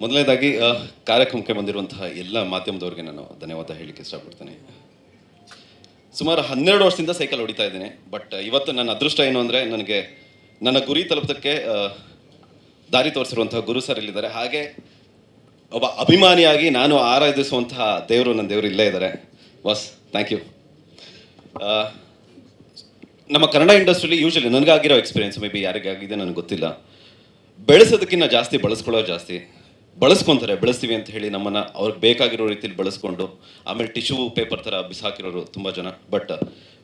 ಮೊದಲನೇದಾಗಿ ಕಾರ್ಯಕ್ರಮಕ್ಕೆ ಬಂದಿರುವಂತಹ ಎಲ್ಲ ಮಾಧ್ಯಮದವ್ರಿಗೆ ನಾನು ಧನ್ಯವಾದ ಹೇಳಿಕ್ಕೆ ಇಷ್ಟಪಡ್ತೇನೆ. ಸುಮಾರು ಹನ್ನೆರಡು ವರ್ಷದಿಂದ ಸೈಕಲ್ ಹೊಡಿತಾ ಇದ್ದೇನೆ, ಬಟ್ ಇವತ್ತು ನನ್ನ ಅದೃಷ್ಟ ಏನು ಅಂದರೆ, ನನಗೆ ನನ್ನ ಗುರಿ ತಲುಪದಕ್ಕೆ ದಾರಿ ತೋರಿಸಿರುವಂತಹ ಗುರು ಸರ್ ಇಲ್ಲಿದ್ದಾರೆ. ಹಾಗೆ ಒಬ್ಬ ಅಭಿಮಾನಿಯಾಗಿ ನಾನು ಆರಾಧಿಸುವಂತಹ ದೇವರು ನನ್ನ ದೇವರು ಇಲ್ಲೇ ಇದ್ದಾರೆ. ವಾಸ್ ಥ್ಯಾಂಕ್ ಯು ನಮ್ಮ ಕನ್ನಡ ಇಂಡಸ್ಟ್ರಿಲಿ ಯೂಶಲಿ ನನಗಾಗಿರೋ ಎಕ್ಸ್ಪೀರಿಯನ್ಸ್ ಮೇ ಬಿ ಯಾರಿಗಾಗಿದೆ ನನಗೆ ಗೊತ್ತಿಲ್ಲ. ಬೆಳೆಸೋದಕ್ಕಿಂತ ಜಾಸ್ತಿ, ಬಳಸ್ಕೊಳ್ಳೋದು ಜಾಸ್ತಿ. ಬಳಸ್ಕೊಂತಾರೆ, ಬಳಸ್ತೀವಿ ಅಂತ ಹೇಳಿ ನಮ್ಮನ್ನು ಅವ್ರಿಗೆ ಬೇಕಾಗಿರೋ ರೀತಿಲಿ ಬಳಸ್ಕೊಂಡು, ಆಮೇಲೆ ಟಿಶ್ಯೂ ಪೇಪರ್ ಥರ ಬಿಸಾಕಿರೋರು ತುಂಬ ಜನ. ಬಟ್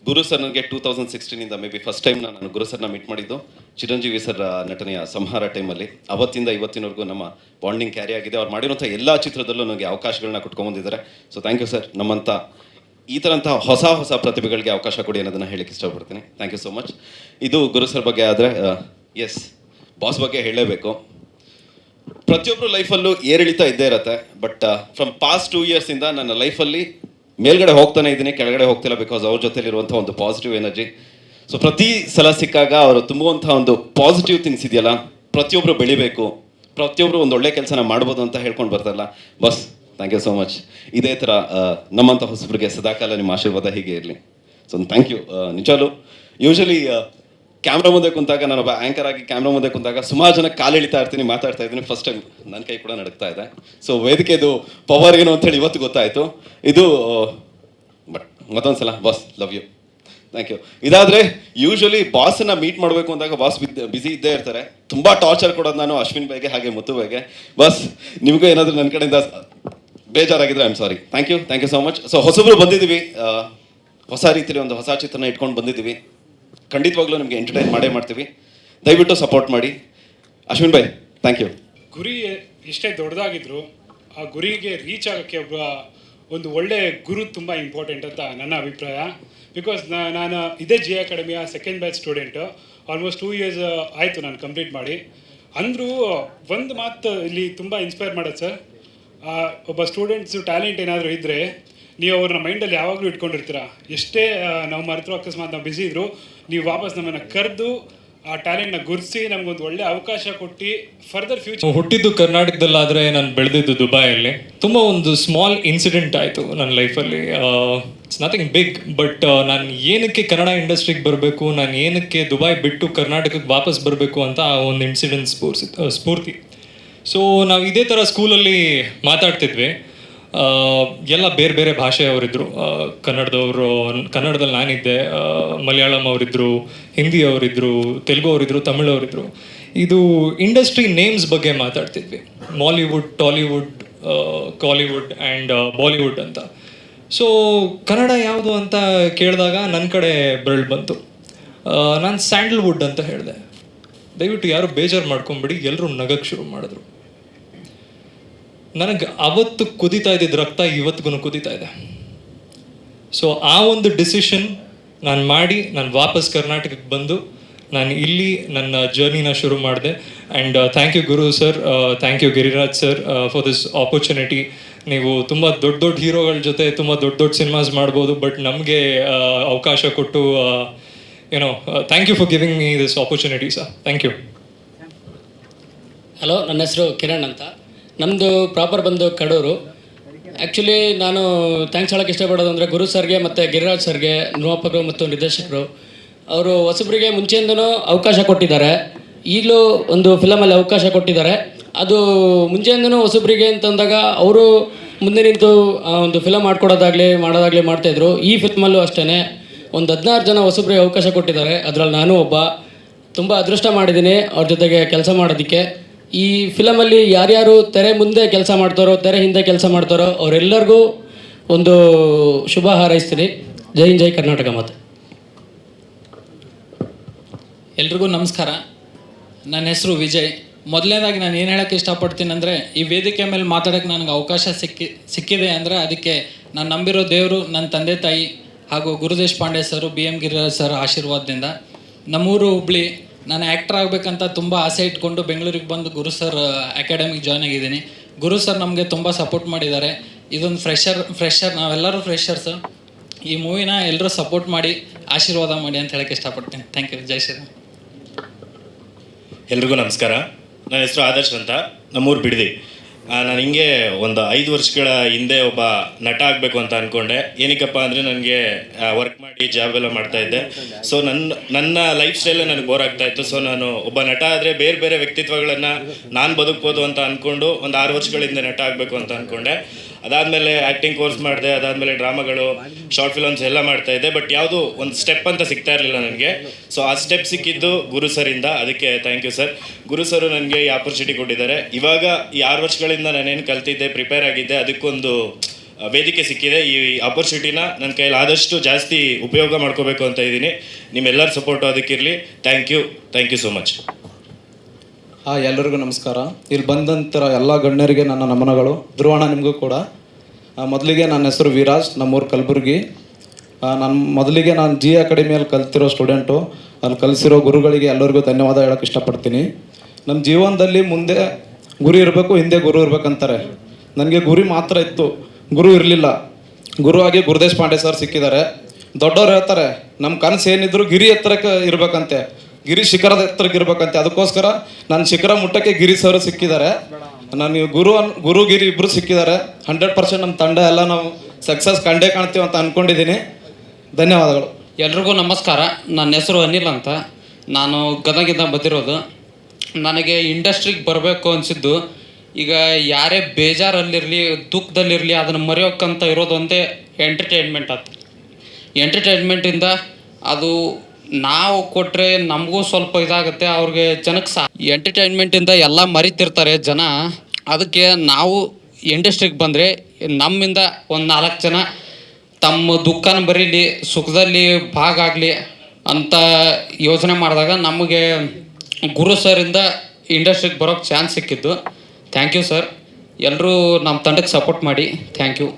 ಗುರು ಸರ್ ನನಗೆ ಟೂ ತೌಸಂಡ್ ಸಿಕ್ಸ್ಟೀನಿಂದ ಮೇ ಬಿ ಫಸ್ಟ್ ಟೈಮ್ ನಾನು ಗುರು ಸರ್ನ ಮೀಟ್ ಮಾಡಿದ್ದು, ಚಿರಂಜೀವಿ ಸರ್ ನಟನೆಯ ಸಂಹಾರ ಟೈಮಲ್ಲಿ ಅವತ್ತಿಂದ ಇವತ್ತಿನವರೆಗೂ ನಮ್ಮ ಬಾಂಡಿಂಗ್ ಕ್ಯಾರಿ ಆಗಿದೆ. ಅವ್ರು ಮಾಡಿರುವಂಥ ಎಲ್ಲ ಚಿತ್ರದಲ್ಲೂ ನನಗೆ ಅವಕಾಶಗಳನ್ನ ಕೊಟ್ಕೊಂಬಂದಿದ್ದಾರೆ. ಸೊ ಥ್ಯಾಂಕ್ ಯು ಸರ್ ನಮ್ಮಂಥ ಈ ಥರಂಥ ಹೊಸ ಹೊಸ ಪ್ರತಿಭೆಗಳಿಗೆ ಅವಕಾಶ ಕೊಡಿ ಅನ್ನೋದನ್ನು ಹೇಳಕ್ಕೆ ಇಷ್ಟಪಡ್ತೀನಿ. ಥ್ಯಾಂಕ್ ಯು ಸೋ ಮಚ್ ಇದು ಗುರು ಸರ್ ಬಗ್ಗೆ ಆದರೆ ಎಸ್ ಬಾಸ್ ಬಗ್ಗೆ ಹೇಳಲೇಬೇಕು. ಪ್ರತಿಯೊಬ್ಬರು ಲೈಫಲ್ಲೂ ಏರಿಳಿತ ಇದ್ದೇ ಇರುತ್ತೆ. ಬಟ್ ಫ್ರಮ್ ಪಾಸ್ಟ್ ಟೂ ಇಯರ್ಸಿಂದ ನನ್ನ ಲೈಫಲ್ಲಿ ಮೇಲ್ಗಡೆ ಹೋಗ್ತಾನೆ ಇದ್ದೀನಿ ಕೆಳಗಡೆ ಹೋಗ್ತಿಲ್ಲ ಬಿಕಾಸ್ ಅವ್ರ ಜೊತೆಲಿರುವಂಥ ಒಂದು ಪಾಸಿಟಿವ್ ಎನರ್ಜಿ ಸೊ ಪ್ರತಿ ಸಲ ಸಿಕ್ಕಾಗ ಅವರು ತುಂಬುವಂಥ ಒಂದು ಪಾಸಿಟಿವ್ ಥಿಂಗ್ಸ್ ಇದೆಯಲ್ಲ ಪ್ರತಿಯೊಬ್ಬರು ಬೆಳಿಬೇಕು ಪ್ರತಿಯೊಬ್ಬರು ಒಂದು ಒಳ್ಳೆ ಕೆಲಸನ ಮಾಡ್ಬೋದು ಅಂತ ಹೇಳ್ಕೊಂಡು ಬರ್ತಾರಲ್ಲ. ಬಸ್ ಥ್ಯಾಂಕ್ ಯು ಸೋ ಮಚ್ ಇದೇ ಥರ ಆ, ನಮ್ಮಂಥ ಹೊಸಬ್ರಿಗೆ ಸದಾಕಾಲ ನಿಮ್ಮ ಆಶೀರ್ವಾದ ಹೀಗೆ ಇರಲಿ. ಸೊ ಥ್ಯಾಂಕ್ ಯು ನಿಜಾಲು. ಯೂಶಲಿ ಕ್ಯಾಮ್ರಾ ಮುಂದೆ ಕುಂತಾಗ ನಾನೊಬ್ಬ ಆ್ಯಂಕರ್ ಆಗಿ ಕ್ಯಾಮ್ರಾ ಮುಂದೆ ಕುಂತಾಗ ಸುಮಾರು ಜನ ಕಾಲೆಳಿತಾ ಇರ್ತೀನಿ, ಮಾತಾಡ್ತಾ ಇದ್ದೀನಿ. ಫಸ್ಟ್ ಟೈಮ್ ನನ್ನ ಕೈ ಕೂಡ ನಡುಕ್ತಾ ಇದೆ. ಸೊ ವೇದಿಕೆದು ಪವರ್ ಏನು ಅಂತೇಳಿ ಇವತ್ತು ಗೊತ್ತಾಯಿತು. ಇದು but ಮತ್ತೊಂದ್ಸಲ boss love you thank you ಇದಾದರೆ ಯೂಶ್ವಲಿ ಬಾಸನ್ನ ಮೀಟ್ ಮಾಡಬೇಕು ಅಂದಾಗ ಬಾಸ್ ಬಿಸಿ ಇದ್ದೇ ಇರ್ತಾರೆ. ತುಂಬ ಟಾರ್ಚರ್ ಕೊಡೋದು ನಾನು ಅಶ್ವಿನ್ ಬೈಗೆ ಹಾಗೆ ಮುತ್ತು ಬೈಗೆ. ಬಾಸ್ ನಿಮಗೂ ಏನಾದರೂ ನನ್ನ ಕಡೆಯಿಂದ ಬೇಜಾರಾಗಿದ್ರೆ I sorry thank you thank you so much so ಹೊಸಬ್ರು ಬಂದಿದ್ದೀವಿ. ಹೊಸ ರೀತಿಯಲ್ಲಿ ಒಂದು ಹೊಸ ಚಿತ್ರನ ಇಟ್ಕೊಂಡು ಬಂದಿದ್ದೀವಿ. ಖಂಡಿತವಾಗ್ಲೂ ನಿಮಗೆ ಎಂಟರ್ಟೈನ್ ಮಾಡೇ ಮಾಡ್ತೀವಿ. ದಯವಿಟ್ಟು ಸಪೋರ್ಟ್ ಮಾಡಿ. ಅಶ್ವಿನ್ ಬೈ ಥ್ಯಾಂಕ್ ಯು ಗುರಿ ಎಷ್ಟೇ ದೊಡ್ಡದಾಗಿದ್ರು, ಆ ಗುರಿಗೆ ರೀಚ್ ಆಗೋಕ್ಕೆ ಒಬ್ಬ ಒಂದು ಒಳ್ಳೆ ಗುರು ತುಂಬ ಇಂಪಾರ್ಟೆಂಟ್ ಅಂತ ನನ್ನ ಅಭಿಪ್ರಾಯ. ಬಿಕಾಸ್ ನಾನು ಇದೇ ಜಿ ಅಕಾಡೆಮಿಯ second batch student almost two years ಆಯಿತು ನಾನು ಕಂಪ್ಲೀಟ್ ಮಾಡಿ. ಅಂದರೂ, ಒಂದು ಮಾತು ಇಲ್ಲಿ ತುಂಬ ಇನ್ಸ್ಪೈರ್ ಮಾಡೋದು ಸರ್ ಒಬ್ಬ ಸ್ಟೂಡೆಂಟ್ಸು ಟ್ಯಾಲೆಂಟ್ ಏನಾದರೂ ಇದ್ದರೆ ನೀವು ಅವ್ರನ್ನ ಮೈಂಡಲ್ಲಿ ಯಾವಾಗಲೂ ಇಟ್ಕೊಂಡಿರ್ತೀರ? ಎಷ್ಟೇ ನಾವು ಮರೆತ್ರೋ ಅಕಸ್ಮಾತ್ ನಾವು ಬ್ಯುಸಿ ಇದ್ರು ನೀವು ವಾಪಸ್ ನಮ್ಮನ್ನು ಕರೆದು ಆ ಟ್ಯಾಲೆಂಟ್ನ ಗುರುತಿಸಿ ನಮ್ಗೊಂದು ಒಳ್ಳೆ ಅವಕಾಶ ಕೊಟ್ಟು ಫರ್ದರ್ ಫ್ಯೂಚರ್ ಹುಟ್ಟಿದ್ದು ಕರ್ನಾಟಕದಲ್ಲಾದರೆ ನಾನು ಬೆಳೆದಿದ್ದು ದುಬೈಯಲ್ಲಿ. ತುಂಬ ಒಂದು ಸ್ಮಾಲ್ ಇನ್ಸಿಡೆಂಟ್ ಆಯಿತು ನನ್ನ ಲೈಫಲ್ಲಿ ಇಟ್ಸ್ ನಥಿಂಗ್ ಬಿಗ್ ಬಟ್ ನಾನು ಏನಕ್ಕೆ ಕನ್ನಡ ಇಂಡಸ್ಟ್ರಿಗೆ ಬರಬೇಕು, ನಾನು ಏನಕ್ಕೆ ದುಬೈ ಬಿಟ್ಟು ಕರ್ನಾಟಕಕ್ಕೆ ವಾಪಸ್ ಬರಬೇಕು ಅಂತ ಆ ಒಂದು ಇನ್ಸಿಡೆಂಟ್ ಸ್ಫೂರ್ಸಿ ಸ್ಫೂರ್ತಿ. ಸೊ ನಾವು ಇದೇ ಥರ ಸ್ಕೂಲಲ್ಲಿ ಮಾತಾಡ್ತಿದ್ವಿ. ಎಲ್ಲ ಬೇರೆ ಬೇರೆ ಭಾಷೆಯವರಿದ್ದರು ಕನ್ನಡದವರು, ಕನ್ನಡದಲ್ಲಿ ನಾನಿದ್ದೆ. ಮಲಯಾಳಂ ಅವರಿದ್ದರು ಹಿಂದಿ ಅವರಿದ್ದರು ತೆಲುಗು ಅವರಿದ್ದರು ತಮಿಳು ಅವರಿದ್ದರು ಇದು ಇಂಡಸ್ಟ್ರಿ ನೇಮ್ಸ್ ಬಗ್ಗೆ ಮಾತಾಡ್ತಿದ್ವಿ. Mollywood Tollywood Kollywood and Bollywood ಅಂತ. ಸೊ ಕನ್ನಡ ಯಾವುದು ಅಂತ ಕೇಳಿದಾಗ ನನ್ನ ಕಡೆ ಬೆರಳು ಬಂತು. ನಾನು ಸ್ಯಾಂಡಲ್ವುಡ್ ಅಂತ ಹೇಳಿದೆ. ದಯವಿಟ್ಟು ಯಾರು ಬೇಜಾರು ಮಾಡ್ಕೊಂಬಿಡಿ ಎಲ್ಲರೂ ನಗಕ್ಕೆ ಶುರು ಮಾಡಿದ್ರು. ನನಗೆ ಅವತ್ತು ಕುದಿತಾ ಇದ್ದಿದ್ದು ರಕ್ತ ಇವತ್ತಿಗೂ ಕುದಿತಾ ಇದೆ. ಸೊ ಆ ಒಂದು ಡಿಸಿಷನ್ ನಾನು ಮಾಡಿ, ನಾನು ವಾಪಸ್ ಕರ್ನಾಟಕಕ್ಕೆ ಬಂದು, ನಾನು ಇಲ್ಲಿ ನನ್ನ ಜರ್ನಿನ ಶುರು ಮಾಡಿದೆ. And thank you Guru sir thank you Giriraj sir for this opportunity ನೀವು ತುಂಬ ದೊಡ್ಡ ದೊಡ್ಡ ಹೀರೋಗಳ ಜೊತೆ ತುಂಬ ದೊಡ್ಡ ದೊಡ್ಡ ಸಿನಿಮಾಸ್ ಮಾಡ್ಬೋದು ಬಟ್ ನಮಗೆ ಅವಕಾಶ ಕೊಟ್ಟು ಏನೋ thank you for giving me this opportunity sir thank you hello ನನ್ನ ಹೆಸರು ಕಿರಣ್ ಅಂತ. ನಮ್ಮದು ಪ್ರಾಪರ್ ಬಂದು ಕಡೂರು. ಆ್ಯಕ್ಚುಲಿ ನಾನು ಥ್ಯಾಂಕ್ಸ್ ಹೇಳೋಕ್ಕೆ ಇಷ್ಟಪಡೋದು ಅಂದರೆ ಗುರು ಸರ್ಗೆ ಮತ್ತು ಗಿರಿರಾಜ್ ಸರ್ಗೆ, ನಿರ್ಮಾಪಕರು ಮತ್ತು ನಿರ್ದೇಶಕರು. ಅವರು ಹೊಸಬರಿಗೆ ಮುಂಚೆಯಿಂದನೂ ಅವಕಾಶ ಕೊಟ್ಟಿದ್ದಾರೆ. ಈಗಲೂ ಒಂದು ಫಿಲಮಲ್ಲಿ ಅವಕಾಶ ಕೊಟ್ಟಿದ್ದಾರೆ. ಅದು ಮುಂಚೆಯಿಂದನೂ ಹೊಸಬರಿಗೆ ಅಂತಂದಾಗ ಅವರು ಮುಂದೆ ನಿಂತು ಒಂದು ಫಿಲಮ್ ಮಾಡ್ಕೊಡೋದಾಗಲಿ, ಮಾಡೋದಾಗಲಿ ಮಾಡ್ತಾಯಿದ್ರು ಈ ಫಿಲ್ಮಲ್ಲೂ ಅಷ್ಟೇ ಒಂದು ಹದಿನಾರು ಜನ ಹೊಸಬರಿಗೆ ಅವಕಾಶ ಕೊಟ್ಟಿದ್ದಾರೆ. ಅದರಲ್ಲಿ ನಾನು ಒಬ್ಬ. ತುಂಬ ಅದೃಷ್ಟ ಮಾಡಿದ್ದೀನಿ. ಅವ್ರ ಜೊತೆಗೆ ಕೆಲಸ ಮಾಡೋದಕ್ಕೆ. ಈ ಫಿಲಮಲ್ಲಿ ಯಾರ್ಯಾರು ತೆರೆ ಮುಂದೆ ಕೆಲಸ ಮಾಡ್ತಾರೋ, ತೆರೆ ಹಿಂದೆ ಕೆಲಸ ಮಾಡ್ತಾರೋ, ಅವರೆಲ್ಲರಿಗೂ ಒಂದು ಶುಭ ಹಾರೈಸ್ತೀನಿ. ಜೈ ಜೈ ಕರ್ನಾಟಕ ಮಾತೆ. ಎಲ್ರಿಗೂ ನಮಸ್ಕಾರ. ನನ್ನ ಹೆಸರು ವಿಜಯ್. ಮೊದಲನೇದಾಗಿ ನಾನು ಏನು ಹೇಳೋಕ್ಕೆ ಇಷ್ಟಪಡ್ತೀನಿ ಅಂದರೆ, ಈ ವೇದಿಕೆ ಮೇಲೆ ಮಾತಾಡೋಕ್ಕೆ ನನಗೆ ಅವಕಾಶ ಸಿಕ್ಕಿ, ಸಿಕ್ಕಿದೆ ಅಂದರೆ ಅದಕ್ಕೆ ನಾನು ನಂಬಿರೋ ದೇವರು ನನ್ನ ತಂದೆ ತಾಯಿ ಹಾಗೂ Gurudesh Pande sir, B M Giriraj sir ಆಶೀರ್ವಾದದಿಂದ. ನಮ್ಮೂರು ಹುಬ್ಳಿ ನಾನು ಆ್ಯಕ್ಟರ್ ಆಗಬೇಕಂತ ತುಂಬ ಆಸೆ ಇಟ್ಕೊಂಡು ಬೆಂಗಳೂರಿಗೆ ಬಂದು ಗುರು ಸರ್ ಅಕಾಡೆಮಿಗೆ ಜಾಯ್ನ್ ಆಗಿದ್ದೀನಿ. ಗುರು ಸರ್ ನಮಗೆ ತುಂಬ ಸಪೋರ್ಟ್ ಮಾಡಿದ್ದಾರೆ. ಇದೊಂದು ಫ್ರೆಶರ್ ಫ್ರೆಶರ್ ನಾವೆಲ್ಲರೂ ಫ್ರೆಶರ್ಸ್ ಈ ಮೂವಿನ ಎಲ್ಲರೂ ಸಪೋರ್ಟ್ ಮಾಡಿ, ಆಶೀರ್ವಾದ ಮಾಡಿ ಅಂತ ಹೇಳಕ್ಕೆ ಇಷ್ಟಪಡ್ತೀನಿ. ಥ್ಯಾಂಕ್ ಯು ಜೈ ಶ್ರೀರಾಮ್. ಎಲ್ರಿಗೂ ನಮಸ್ಕಾರ. ನನ್ನ ಹೆಸರು ಆದರ್ಶ್ ಅಂತ. ನಮ್ಮೂರು ಬಿಡದಿ. ನಾನು ಹಿಂಗೆ ಒಂದು ಐದು ವರ್ಷಗಳ ಹಿಂದೆ ಒಬ್ಬ ನಟ ಆಗಬೇಕು ಅಂತ ಅಂದ್ಕೊಂಡೆ ಏನಕ್ಕಪ್ಪ ಅಂದರೆ ನನಗೆ ವರ್ಕ್ ಮಾಡಿ ಜಾಬ್ ಎಲ್ಲ ಮಾಡ್ತಾ ಇದ್ದೆ. ಸೊ ನನ್ನ ನನ್ನ ಲೈಫ್ ಸ್ಟೈಲೇ ನನಗೆ ಬೋರ್ ಆಗ್ತಾ ಇತ್ತು. ಸೊ ನಾನು ಒಬ್ಬ ನಟ ಆದರೆ ಬೇರೆ ಬೇರೆ ವ್ಯಕ್ತಿತ್ವಗಳನ್ನು ನಾನು ಬದುಕ್ಬೋದು ಅಂತ ಅಂದ್ಕೊಂಡು ಒಂದು ಆರು ವರ್ಷಗಳ ಹಿಂದೆ ನಟ ಆಗಬೇಕು ಅಂತ ಅಂದ್ಕೊಂಡೆ ಅದಾದಮೇಲೆ ಆ್ಯಕ್ಟಿಂಗ್ ಕೋರ್ಸ್ ಮಾಡಿದೆ, ಅದಾದಮೇಲೆ ಡ್ರಾಮಾಗಳು ಶಾರ್ಟ್ ಫಿಲಮ್ಸ್ ಎಲ್ಲ ಮಾಡ್ತಾ ಇದ್ದೆ ಬಟ್ ಯಾವುದು ಒಂದು ಸ್ಟೆಪ್ ಅಂತ ಸಿಗ್ತಾ ಇರಲಿಲ್ಲ ನನಗೆ. ಸೊ ಆ ಸ್ಟೆಪ್ ಸಿಕ್ಕಿದ್ದು ಗುರು ಸರಿಂದ ಅದಕ್ಕೆ thank you sir Guru sir ನನಗೆ ಈ ಆಪರ್ಚುನಿಟಿ ಕೊಟ್ಟಿದ್ದಾರೆ. ಇವಾಗ ಈ ಆರು ವರ್ಷಗಳಿಂದ ನಾನೇನು ಕಲ್ತಿದ್ದೆ ಪ್ರಿಪೇರ್ ಆಗಿದ್ದೆ, ಅದಕ್ಕೊಂದು ವೇದಿಕೆ ಸಿಕ್ಕಿದೆ. ಈ ಆಪರ್ಚುನಿಟಿನ ನನ್ನ ಕೈಯಲ್ಲಿ ಆದಷ್ಟು ಜಾಸ್ತಿ ಉಪಯೋಗ ಮಾಡ್ಕೋಬೇಕು ಅಂತ ಇದ್ದೀನಿ. ನಿಮ್ಮೆಲ್ಲರ support ಅದಕ್ಕಿರಲಿ. Thank you thank you so much ಹಾಂ, ಎಲ್ಲರಿಗೂ ನಮಸ್ಕಾರ. ಇಲ್ಲಿ ಬಂದಂತರ ಎಲ್ಲ ಗಣ್ಯರಿಗೆ ನನ್ನ ನಮನಗಳು. ಧ್ರುವಣ ನಿಮಗೂ ಕೂಡ. ಮೊದಲಿಗೆ ನನ್ನ ಹೆಸರು ವಿರಾಜ್, ನಮ್ಮೂರು ಕಲಬುರ್ಗಿ. ನಾನು ಮೊದಲಿಗೆ ನಾನು ಜಿ ಅಕಾಡೆಮಿಯಲ್ಲಿ ಕಲ್ತಿರೋ ಸ್ಟೂಡೆಂಟು. ಅಲ್ಲಿ ಕಲಿಸಿರೋ ಗುರುಗಳಿಗೆ ಎಲ್ಲರಿಗೂ ಧನ್ಯವಾದ ಹೇಳೋಕ್ಕೆ ಇಷ್ಟಪಡ್ತೀನಿ. ನಮ್ಮ ಜೀವನದಲ್ಲಿ ಮುಂದೆ ಗುರಿ ಇರಬೇಕು, ಹಿಂದೆ ಗುರು ಇರಬೇಕಂತಾರೆ. ನನಗೆ ಗುರಿ ಮಾತ್ರ ಇತ್ತು. ಗುರು ಇರಲಿಲ್ಲ. ಗುರುವಾಗಿ ಗುರುದೇಶ್ ಪಾಂಡೆ ಸರ್ ಸಿಕ್ಕಿದ್ದಾರೆ. ದೊಡ್ಡವ್ರು ಹೇಳ್ತಾರೆ ನಮ್ಮ ಕನಸು ಏನಿದ್ರು ಗಿರಿ ಎತ್ತರಕ್ಕೆ ಇರ್ಬೇಕಂತೆ. ಗಿರಿ ಶಿಖರದ ಎತ್ತರಕ್ಕೆ ಇರ್ಬೇಕಂತೆ. ಅದಕ್ಕೋಸ್ಕರ ನಾನು ಶಿಖರ ಮುಟ್ಟಕ್ಕೆ ಗಿರಿ ಸರ್ ಸಿಕ್ಕಿದ್ದಾರೆ. ನನಗೆ ಗುರು ಅನ್, ಗುರು ಗಿರಿ ಇಬ್ಬರು ಸಿಕ್ಕಿದ್ದಾರೆ. ಹಂಡ್ರೆಡ್ ಪರ್ಸೆಂಟ್ ನಮ್ಮ ತಂಡ ಎಲ್ಲ ನಾವು ಸಕ್ಸಸ್ ಕಂಡೇ ಕಾಣ್ತೀವಿ ಅಂತ ಅಂದ್ಕೊಂಡಿದ್ದೀನಿ ಧನ್ಯವಾದಗಳು. ಎಲ್ರಿಗೂ ನಮಸ್ಕಾರ. ನನ್ನ ಹೆಸರು ಅನಿಲ್ ಅಂತ. ನಾನು ಗದಗಿಂದ ಬಂದಿರೋದು ನನಗೆ ಇಂಡಸ್ಟ್ರಿಗೆ ಬರಬೇಕು ಅನಿಸಿದ್ದು, ಈಗ ಯಾರೇ ಬೇಜಾರಲ್ಲಿರಲಿ, ದುಃಖದಲ್ಲಿರಲಿ ಅದನ್ನು ಮರೆಯೋಕ್ಕಂತ ಇರೋದೊಂದೇ ಎಂಟರ್ಟೈನ್ಮೆಂಟ್ ಅಂತ. ಎಂಟರ್ಟೈನ್ಮೆಂಟಿಂದ ಅದು ನಾವು ಕೊಟ್ಟರೆ ನಮಗೂ ಸ್ವಲ್ಪ ಇದಾಗುತ್ತೆ, ಅವ್ರಿಗೆ ಜನಕ್ಕೆ ಸಾ ಎಂಟರ್ಟೈನ್ಮೆಂಟಿಂದ ಎಲ್ಲ ಮರಿತಿರ್ತಾರೆ ಜನ. ಅದಕ್ಕೆ ನಾವು ಇಂಡಸ್ಟ್ರಿಗೆ ಬಂದರೆ ನಮ್ಮಿಂದ ಒಂದು ನಾಲ್ಕು ಜನ ತಮ್ಮ ದುಃಖನ ಬರೀಲಿ, ಸುಖದಲ್ಲಿ ಭಾಗ ಆಗಲಿ ಅಂತ ಯೋಚನೆ ಮಾಡಿದಾಗ ನಮಗೆ ಗುರು ಸರಿಂದ ಇಂಡಸ್ಟ್ರಿಗೆ ಬರೋಕ್ಕೆ ಚಾನ್ಸ್ ಸಿಕ್ಕಿದ್ದು. ಥ್ಯಾಂಕ್ ಯು ಸರ್ ಎಲ್ಲರೂ ನಮ್ಮ ತಂಡಕ್ಕೆ ಸಪೋರ್ಟ್ ಮಾಡಿ. ಥ್ಯಾಂಕ್ ಯು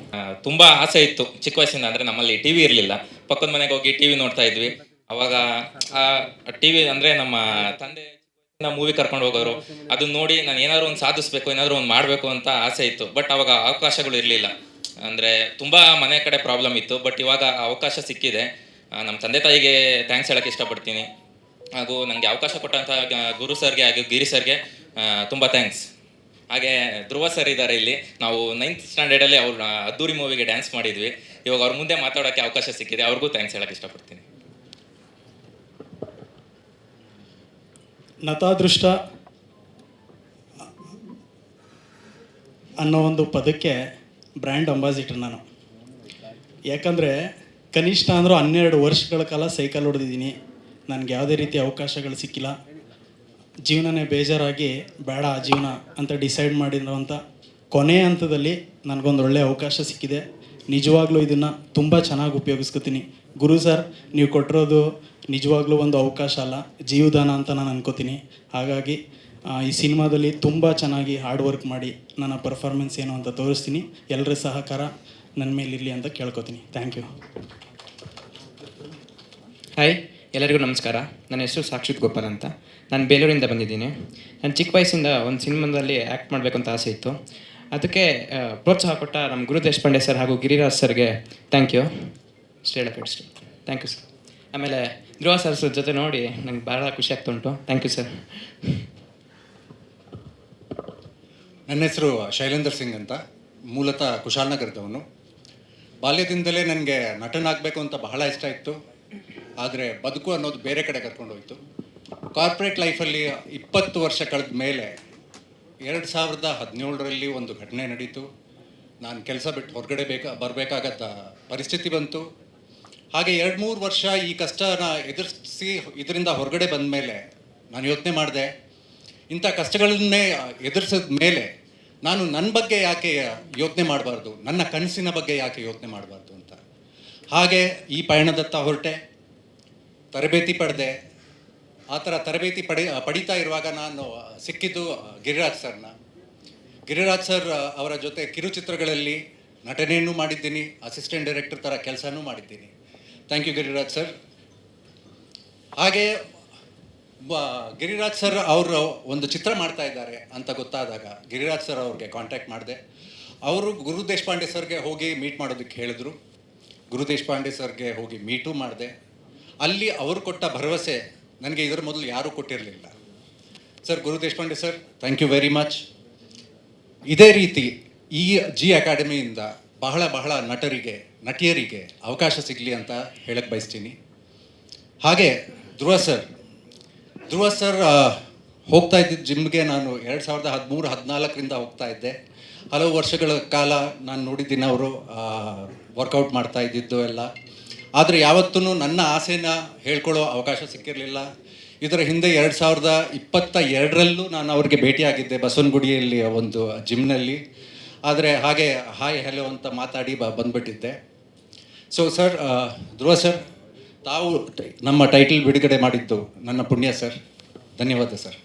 ತುಂಬ ಆಸೆ ಇತ್ತು. ಚಿಕ್ಕ ವಯಸ್ಸಿಂದ ಅಂದರೆ ನಮ್ಮಲ್ಲಿ ಟಿವಿ ಇರಲಿಲ್ಲ. ಪಕ್ಕದ ಮನೆಗೆ ಹೋಗಿ ಟಿವಿ ನೋಡ್ತಾ ಇದ್ವಿ. ಅವಾಗ ಆ ಟಿವಿ ಅಂದ್ರೆ ನಮ್ಮ ತಂದೆ ಮೂವಿ ಕರ್ಕೊಂಡು ಹೋಗೋರು ಅದನ್ನ ನೋಡಿ ನಾನು ಏನಾದ್ರು ಒಂದು ಸಾಧಿಸ್ಬೇಕು, ಏನಾದ್ರು ಒಂದು ಮಾಡಬೇಕು ಅಂತ ಆಸೆ ಇತ್ತು. ಬಟ್ ಅವಾಗ ಅವಕಾಶಗಳು ಇರಲಿಲ್ಲ. ಅಂದ್ರೆ ತುಂಬಾ ಮನೆ ಕಡೆ ಪ್ರಾಬ್ಲಮ್ ಇತ್ತು. ಬಟ್ ಇವಾಗ ಅವಕಾಶ ಸಿಕ್ಕಿದೆ. ನಮ್ಮ ತಂದೆ ತಾಯಿಗೆ ಥ್ಯಾಂಕ್ಸ್ ಹೇಳಕ್ ಇಷ್ಟಪಡ್ತೀನಿ. ಹಾಗೂ ನನಗೆ ಅವಕಾಶ ಕೊಟ್ಟಂಥ ಗುರು ಸರ್ಗೆ ಹಾಗೂ ಗಿರಿ ಸರ್ಗೆ ತುಂಬಾ ಥ್ಯಾಂಕ್ಸ್ ಹಾಗೆ ಧ್ರುವ ಸರ್ ಇದ್ದಾರೆ ಇಲ್ಲಿ. ನಾವು ನೈನ್ತ್ ಸ್ಟ್ಯಾಂಡರ್ಡಲ್ಲಿ ಅವ್ರ ಅದ್ದೂರಿ ಮೂವಿಗೆ ಡ್ಯಾನ್ಸ್ ಮಾಡಿದ್ವಿ. ಇವಾಗ ಅವ್ರ ಮುಂದೆ ಮಾತಾಡೋಕ್ಕೆ ಅವಕಾಶ ಸಿಕ್ಕಿದೆ. ಅವ್ರಿಗೂ ಥ್ಯಾಂಕ್ಸ್ ಹೇಳಕ್ಕೆ ಇಷ್ಟಪಡ್ತೀನಿ. ನತಾದೃಷ್ಟ ಅನ್ನೋ ಒಂದು ಪದಕ್ಕೆ ಬ್ರ್ಯಾಂಡ್ ಅಂಬಾಸಿಟರ್ ನಾನು. ಯಾಕಂದರೆ ಕನಿಷ್ಠ ಅಂದರೂ ಹನ್ನೆರಡು ವರ್ಷಗಳ ಕಾಲ ಸೈಕಲ್ ಹೊಡೆದಿದ್ದೀನಿ. ನನಗೆ ಯಾವುದೇ ರೀತಿ ಅವಕಾಶಗಳು ಸಿಕ್ಕಿಲ್ಲ. ಜೀವನನೇ ಬೇಜಾರಾಗಿ ಬೇಡ ಜೀವನ ಅಂತ ಡಿಸೈಡ್ ಮಾಡಿರೋಂಥ ಕೊನೆಯ ಹಂತದಲ್ಲಿ ನನಗೊಂದು ಒಳ್ಳೆಯ ಅವಕಾಶ ಸಿಕ್ಕಿದೆ. ನಿಜವಾಗ್ಲೂ ಇದನ್ನು ತುಂಬ ಚೆನ್ನಾಗಿ ಉಪಯೋಗಿಸ್ಕೊತೀನಿ. ಗುರು ಸರ್, ನೀವು ಕೊಟ್ಟಿರೋದು ನಿಜವಾಗ್ಲೂ ಒಂದು ಅವಕಾಶ ಅಲ್ಲ, ಜೀವದಾನ ಅಂತ ನಾನು ಅನ್ಕೋತೀನಿ. ಹಾಗಾಗಿ ಈ ಸಿನಿಮಾದಲ್ಲಿ ತುಂಬ ಚೆನ್ನಾಗಿ ಹಾರ್ಡ್ ವರ್ಕ್ ಮಾಡಿ ನನ್ನ ಪರ್ಫಾರ್ಮೆನ್ಸ್ ಏನು ಅಂತ ತೋರಿಸ್ತೀನಿ. ಎಲ್ಲರ ಸಹಕಾರ ನನ್ನ ಮೇಲಿರಲಿ ಅಂತ ಕೇಳ್ಕೊತೀನಿ. ಥ್ಯಾಂಕ್ ಯು ಹಾಯ್ ಎಲ್ಲರಿಗೂ ನಮಸ್ಕಾರ. ನನ್ನ ಹೆಸರು ಸಾಕ್ಷಿತ್ ಗೋಪಾಲ್ ಅಂತ. ನಾನು ಬೇಲೂರಿಂದ ಬಂದಿದ್ದೀನಿ. ನಾನು ಚಿಕ್ಕ ವಯಸ್ಸಿಂದ ಒಂದು ಸಿನಿಮಾದಲ್ಲಿ ಆ್ಯಕ್ಟ್ ಮಾಡಬೇಕು ಅಂತ ಆಸೆ ಇತ್ತು. ಅದಕ್ಕೆ ಪ್ರೋತ್ಸಾಹ ಕೊಟ್ಟ ನಮ್ಮ ಗುರು ದೇಶಪಾಂಡೆ ಸರ್ ಹಾಗೂ ಗಿರಿರಾಜ್ ಸರ್ಗೆ ಥ್ಯಾಂಕ್ ಯು ಸ್ಟೇಡ್ ಹೇಳಕ್ಕೆ ಇಷ್ಟ ಥ್ಯಾಂಕ್ ಯು ಸರ್ ಆಮೇಲೆ ಧ್ರುವ ಸರ್ ಸರ್ ಜೊತೆ ನೋಡಿ ನನಗೆ ಭಾಳ ಖುಷಿ ಆಗ್ತಾ ಉಂಟು. ಥ್ಯಾಂಕ್ ಯು ಸರ್ ನನ್ನ ಹೆಸರು ಶೈಲೇಂದರ್ ಸಿಂಗ್ ಅಂತ. ಮೂಲತಃ ಕುಶಾಲನಗರದವನು. ಬಾಲ್ಯದಿಂದಲೇ ನನಗೆ ನಟನಾಗಬೇಕು ಅಂತ ಬಹಳ ಇಷ್ಟ ಇತ್ತು. ಆದರೆ ಬದುಕು ಅನ್ನೋದು ಬೇರೆ ಕಡೆ ಕರ್ಕೊಂಡೋಯ್ತು ಕಾರ್ಪೊರೇಟ್ ಲೈಫಲ್ಲಿ ಇಪ್ಪತ್ತು ವರ್ಷ ಕಳೆದ ಮೇಲೆ ಎರಡು ಸಾವಿರದ ಹದಿನೇಳರಲ್ಲಿ ಒಂದು ಘಟನೆ ನಡೀತು. ನಾನು ಕೆಲಸ ಬಿಟ್ಟು ಹೊರಗಡೆ ಬೇಕಾ ಬರಬೇಕಾಗತ್ತ ಪರಿಸ್ಥಿತಿ ಬಂತು. ಹಾಗೆ ಎರಡು ಮೂರು ವರ್ಷ ಈ ಕಷ್ಟನ ಎದುರಿಸಿ ಇದರಿಂದ ಹೊರಗಡೆ ಬಂದ ಮೇಲೆ ನಾನು ಯೋಚನೆ ಮಾಡಿದೆ. ಇಂಥ ಕಷ್ಟಗಳನ್ನೇ ಎದುರಿಸಿದ ಮೇಲೆ ನಾನು ನನ್ನ ಬಗ್ಗೆ ಯಾಕೆ ಯೋಚನೆ ಮಾಡಬಾರ್ದು? ನನ್ನ ಕನಸಿನ ಬಗ್ಗೆ ಯಾಕೆ ಯೋಚನೆ ಮಾಡಬಾರ್ದು ಅಂತ. ಹಾಗೆ ಈ ಪಯಣದತ್ತ ಹೊರಟೆ. ತರಬೇತಿ ಪಡೆದೆ. ಆ ಥರ ತರಬೇತಿ ಪಡಿ, ಪಡಿತಾ ಇರುವಾಗ ನಾನು ಸಿಕ್ಕಿದ್ದು ಗಿರಿರಾಜ್ ಸರ್ನ. ಗಿರಿರಾಜ್ ಸರ್ ಅವರ ಜೊತೆ ಕಿರುಚಿತ್ರಗಳಲ್ಲಿ ನಟನೆಯನ್ನು ಮಾಡಿದ್ದೀನಿ, ಅಸಿಸ್ಟೆಂಟ್ ಡೈರೆಕ್ಟರ್ ಥರ ಕೆಲಸನೂ ಮಾಡಿದ್ದೀನಿ. Thank you Giriraj sir. ಹಾಗೆ ಗಿರಿರಾಜ್ ಸರ್ ಅವರು ಒಂದು ಚಿತ್ರ ಮಾಡ್ತಾ ಇದ್ದಾರೆ ಅಂತ ಗೊತ್ತಾದಾಗ ಗಿರಿರಾಜ್ ಸರ್ ಅವ್ರಿಗೆ ಕಾಂಟ್ಯಾಕ್ಟ್ ಮಾಡಿದೆ. ಅವರು ಗುರು ದೇಶಪಾಂಡೆ ಸರ್ಗೆ ಹೋಗಿ ಮೀಟ್ ಮಾಡೋದಕ್ಕೆ ಹೇಳಿದ್ರು. ಗುರು ದೇಶಪಾಂಡೆ ಸರ್ಗೆ ಹೋಗಿ ಮೀಟೂ ಮಾಡಿದೆ. ಅಲ್ಲಿ ಅವರು ಕೊಟ್ಟ ಭರವಸೆ ನನಗೆ ಇದರ ಮೊದಲು ಯಾರೂ ಕೊಟ್ಟಿರಲಿಲ್ಲ. Sir, Guru Deshpande sir thank you very much ಇದೇ ರೀತಿ ಈ ಜಿ ಅಕಾಡೆಮಿಯಿಂದ ಬಹಳ ಬಹಳ ನಟರಿಗೆ, ನಟಿಯರಿಗೆ ಅವಕಾಶ ಸಿಗಲಿ ಅಂತ ಹೇಳಕ್ಕೆ ಬಯಸ್ತೀನಿ. ಹಾಗೆ ಧ್ರುವ ಸರ್ ಧ್ರುವ ಸರ್ ಹೋಗ್ತಾ ಇದ್ದಿದ್ದ ಜಿಮ್ಗೆ ನಾನು ಎರಡು ಸಾವಿರದ ಹದಿಮೂರು, ಹದಿನಾಲ್ಕರಿಂದ ಹೋಗ್ತಾ ಇದ್ದೆ. ಹಲವು ವರ್ಷಗಳ ಕಾಲ ನಾನು ನೋಡಿದ್ದೀನಿ ಅವರು ವರ್ಕೌಟ್ ಮಾಡ್ತಾ ಇದ್ದಿದ್ದು ಎಲ್ಲ. ಆದರೆ ಯಾವತ್ತೂ ನನ್ನ ಆಸೆನ ಹೇಳ್ಕೊಳ್ಳೋ ಅವಕಾಶ ಸಿಕ್ಕಿರಲಿಲ್ಲ. ಇದರ ಹಿಂದೆ ಎರಡು ಸಾವಿರದ ಇಪ್ಪತ್ತ ಎರಡರಲ್ಲೂ ನಾನು ಅವ್ರಿಗೆ ಭೇಟಿಯಾಗಿದ್ದೆ ಬಸವನಗುಡಿಯಲ್ಲಿ ಒಂದು ಜಿಮ್ನಲ್ಲಿ. ಆದರೆ ಹಾಗೆ ಹಾಯ್ ಹೆಲೋ ಅಂತ ಮಾತಾಡಿ ಬ, ಬಂದ್ಬಿಟ್ಟಿದ್ದೆ. ಸೊ ಸರ್ ಧ್ರುವ ಸರ್ ತಾವು ನಮ್ಮ ಟೈಟಲ್ ಬಿಡುಗಡೆ ಮಾಡಿದ್ದು ನನ್ನ ಪುಣ್ಯ ಸರ್ ಧನ್ಯವಾದ ಸರ್